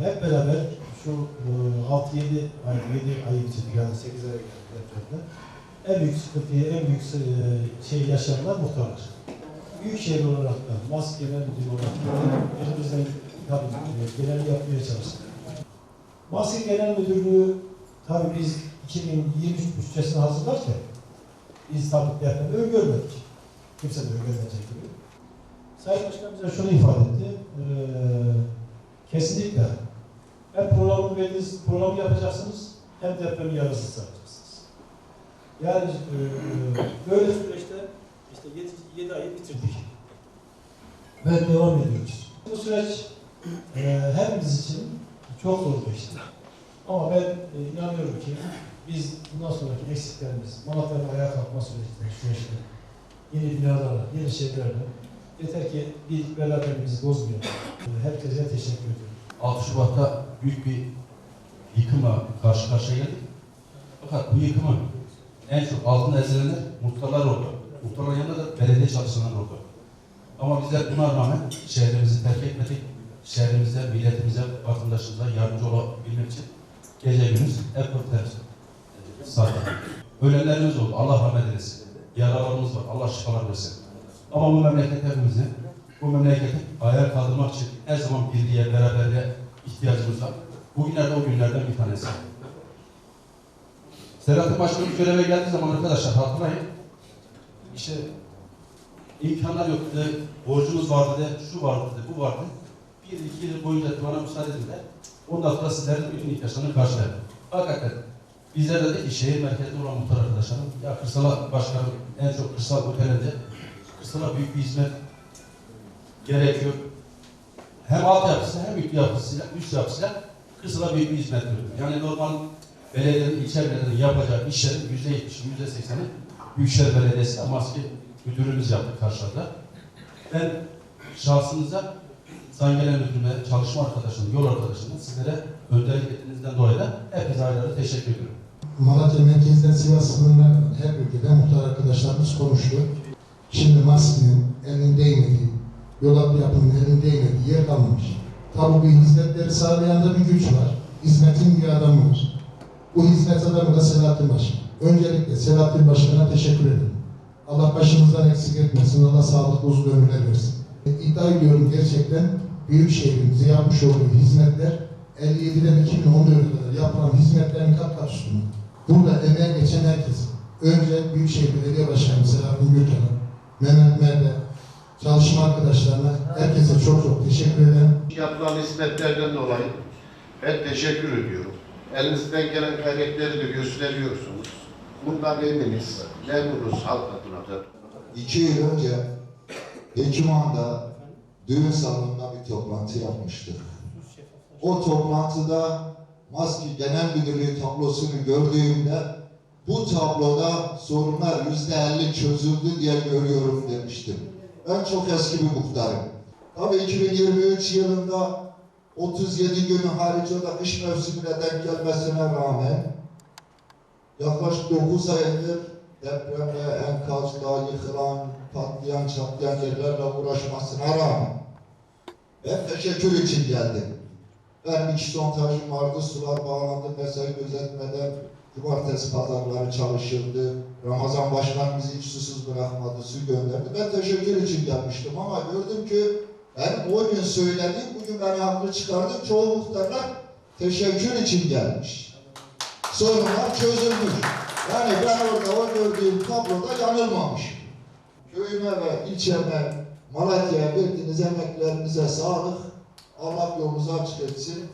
hep beraber şu e, 6-7 ay, 7 ay geçirdik yani 8 ay depremde. En büyük sıkıntıyı, en büyük e, şey yaşayanlar muhtarlar. Büyükşehir olarak da, MAS Genel Müdürü olarak da elimizden tabii e, genel yapmaya çalıştık. MAS Genel Müdürlüğü tabii biz 2023 bütçesini hazırlarken biz tabii depremi öngörmedik. Kimse de öngörmeyecek gibi. Sayın Başkan bize şunu ifade etti. Ee, kesinlikle hem programı verdiğiniz programı yapacaksınız hem depremi yarası sağlayacaksınız. Yani e, böyle süreçte işte 7, 7 ayı bitirdik. Ve devam ediyoruz. Bu süreç e, hepimiz için çok zor geçti. Ama ben e, inanıyorum ki biz bundan sonraki eksiklerimiz, Malatya'nın ayağa kalkma sürecinde, süreçte yeni binalarla, yeni şeylerle yeter ki bir beraberliğimizi bozmayalım. Herkese teşekkür ediyorum. 6 Şubat'ta büyük bir yıkımla karşı karşıya geldik. Fakat bu yıkımı en çok altında ezilenler muhtarlar oldu. Muhtarların yanında da belediye çalışanlar oldu. Ama bizler buna rağmen şehrimizi terk etmedik. Şehrimize, milletimize, vatandaşımıza yardımcı olabilmek için gece gündüz eforlar sardık. Ölenlerimiz oldu. Allah rahmet eylesin. Yaralarımız var. Allah şifalar versin. Ama bu memleket hepimizin, bu memleketi ayağa kaldırmak için her zaman birliğe, beraberliğe ihtiyacımız var. Bugünlerde o günlerden bir tanesi. Selahattin Başkanım göreve geldiği zaman arkadaşlar hatırlayın. İşte imkanlar yok dedi, borcumuz vardı dedi, şu vardı dedi, bu vardı. Bir iki yıl boyunca bana müsaade dediler. Ondan sonra sizlerin bütün ihtiyaçlarını karşıladım. Hakikaten bizler de ki şehir merkezinde olan muhtar arkadaşlarım, ya kırsala başkanım en çok kırsal otelde kırsala büyük bir hizmet gerekiyor. Hem altyapısı hem üst yapısıyla, üst yapısıyla kırsala büyük bir hizmet veriyor. Yani normal belediyenin, ilçe belediyenin yapacağı işlerin yüzde yetmişi, yüzde sekseni Büyükşehir Belediyesi maske müdürümüz yaptı karşıladı. Ben şahsınıza Sayın Genel Müdürüme, çalışma arkadaşım, yol arkadaşım, sizlere önderlik ettiğinizden dolayı da hepinize ayrı ayrı teşekkür ediyorum. Malatya merkezden Sivas sınırına her bölgede muhtar arkadaşlarımız konuştu. Şimdi maskenin elinin değmediği, yolak yapının elinin değmediği yer kalmamış. Tabi bu hizmetleri sağlayan da bir güç var. Hizmetin bir adamı var. Bu hizmet adamı da Selahattin Başkan. Öncelikle Selahattin Başkan'a teşekkür ederim. Allah başımızdan eksik etmesin, Allah sağlıklı uzun ömürler versin. İddia ediyorum gerçekten Büyükşehir'imize yapmış olduğu hizmetler 57'den 2014'e kadar yapılan hizmetlerin kat kat üstünde. Burada emeğe geçen herkes, önce Büyükşehir Belediye Başkanı Selahattin Gürkan'a, Mehmet Mer'de, çalışma arkadaşlarına, herkese çok çok teşekkür ederim. Yapılan hizmetlerden dolayı ben teşekkür ediyorum. Elinizden gelen gayretleri de gösteriyorsunuz. Bundan eminiz, memnunuz halk adına da. İki yıl önce Hekimhan'da düğün salonunda bir toplantı yapmıştık. O toplantıda Maski Genel Müdürlüğü tablosunu gördüğümde bu tabloda sorunlar yüzde elli çözüldü diye görüyorum demiştim. Ben çok eski bir muhtarım. Tabii 2023 yılında 37 günü harici o da kış mevsimine denk gelmesine rağmen yaklaşık 9 aydır depremle, enkazla yıkılan, patlayan, çatlayan yerlerle uğraşmasına rağmen ben teşekkür için geldim. Ben iki sontajım vardı, sular bağlandı, mesai gözetmeden cumartesi pazarları çalışıldı. Ramazan başkan bizi hiç susuz bırakmadı, su gönderdi. Ben teşekkür için gelmiştim ama gördüm ki ben o gün söylediğim, bugün beni haklı çıkardı. Çoğu muhtarlar teşekkür için gelmiş. Sorunlar çözülmüş. Yani ben orada o gördüğüm tabloda yanılmamışım. Köyüme ve ilçeme, Malatya'ya verdiğiniz emeklerinize sağlık. Allah yolunuzu açık etsin.